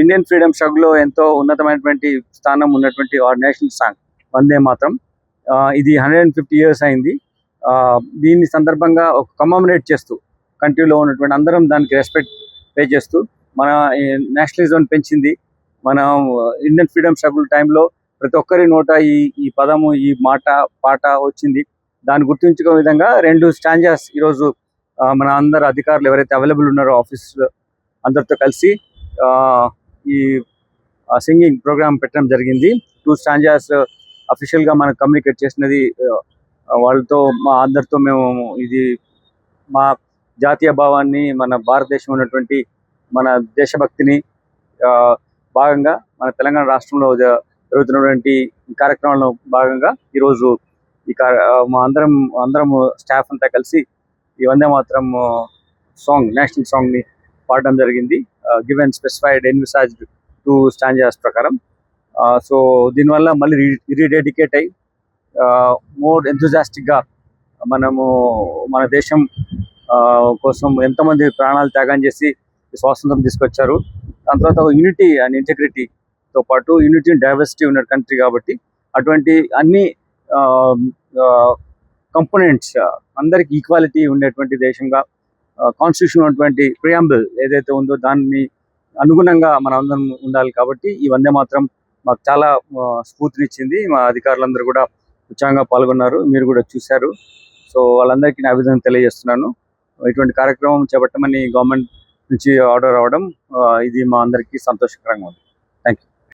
Indian freedom స్ట్రగుల్లో ఎంతో ఉన్నతమైనటువంటి స్థానం ఉన్నటువంటి ఆర్ నేషనల్ సాంగ్ వందే మాత్రం ఇది హండ్రెడ్ అండ్ ఫిఫ్టీ ఇయర్స్ అయింది. ఆ, దీన్ని సందర్భంగా ఒక కమమరేట్ చేస్తూ కంట్రీలో ఉన్నటువంటి అందరం దానికి రెస్పెక్ట్ పే చేస్తూ మన నేషనలిజం పెంచింది. మన ఇండియన్ ఫ్రీడమ్ స్ట్రగుల్ టైంలో ప్రతి ఒక్కరి నోట ఈ ఈ పదము ఈ మాట పాట వచ్చింది. దాన్ని గుర్తుంచుకునే విధంగా రెండు స్టాంజాస్ ఈరోజు మన అందరు అధికారులు ఎవరైతే అవైలబుల్ ఉన్నారో ఆఫీస్ అందరితో కలిసి ఆ, ఈ సింగింగ్ ప్రోగ్రామ్ పెట్టడం జరిగింది. టూ స్టాంజాస్ అఫీషియల్గా మనకు కమ్యూనికేట్ చేసినది వాళ్ళతో మా అందరితో మేము ఇది మా జాతీయ భావాన్ని మన భారతదేశం ఉన్నటువంటి మన దేశభక్తిని భాగంగా మన తెలంగాణ రాష్ట్రంలో జరుగుతున్నటువంటి కార్యక్రమంలో భాగంగా ఈరోజు ఈ మా అందరం అందరం స్టాఫ్ అంతా కలిసి ఈ వందే మాత్రం సాంగ్ నేషనల్ సాంగ్ ని పాడడం జరిగింది. Given specified envisaged two stanzas ప్రకారం. సో దీనివల్ల మళ్ళీ రీడెడికేట్ అయ్యి మోర్ ఎంతజాస్టిక్గా మనము మన దేశం ఆ, కోసం ఎంతమంది ప్రాణాలు త్యాగం చేసి స్వాతంత్రం తీసుకొచ్చారు. దాని తర్వాత యూనిటీ అండ్ ఇంటెగ్రిటీతో పాటు యూనిటీ అండ్ డైవర్సిటీ ఉన్న కంట్రీ కాబట్టి అటువంటి అన్ని కంపోనెంట్స్ అందరికి ఈక్వాలిటీ ఉండేటువంటి దేశంగా కాన్స్టిట్యూషన్ ఉన్నటువంటి ప్రియాంబుల్ ఏదైతే ఉందో దాన్ని అనుగుణంగా మనం అందరం ఉండాలి కాబట్టి ఈ వందే మాత్రం మాకు చాలా స్ఫూర్తినిచ్చింది. మా అధికారులందరూ కూడా ఉత్సాహంగా పాల్గొన్నారు. మీరు కూడా చూశారు. సో వాళ్ళందరికీ నా విధంగా తెలియజేస్తున్నాను. ఇటువంటి కార్యక్రమం చేపట్టమని గవర్నమెంట్ నుంచి ఆర్డర్ రావడం ఇది మా అందరికీ సంతోషకరంగా ఉంది.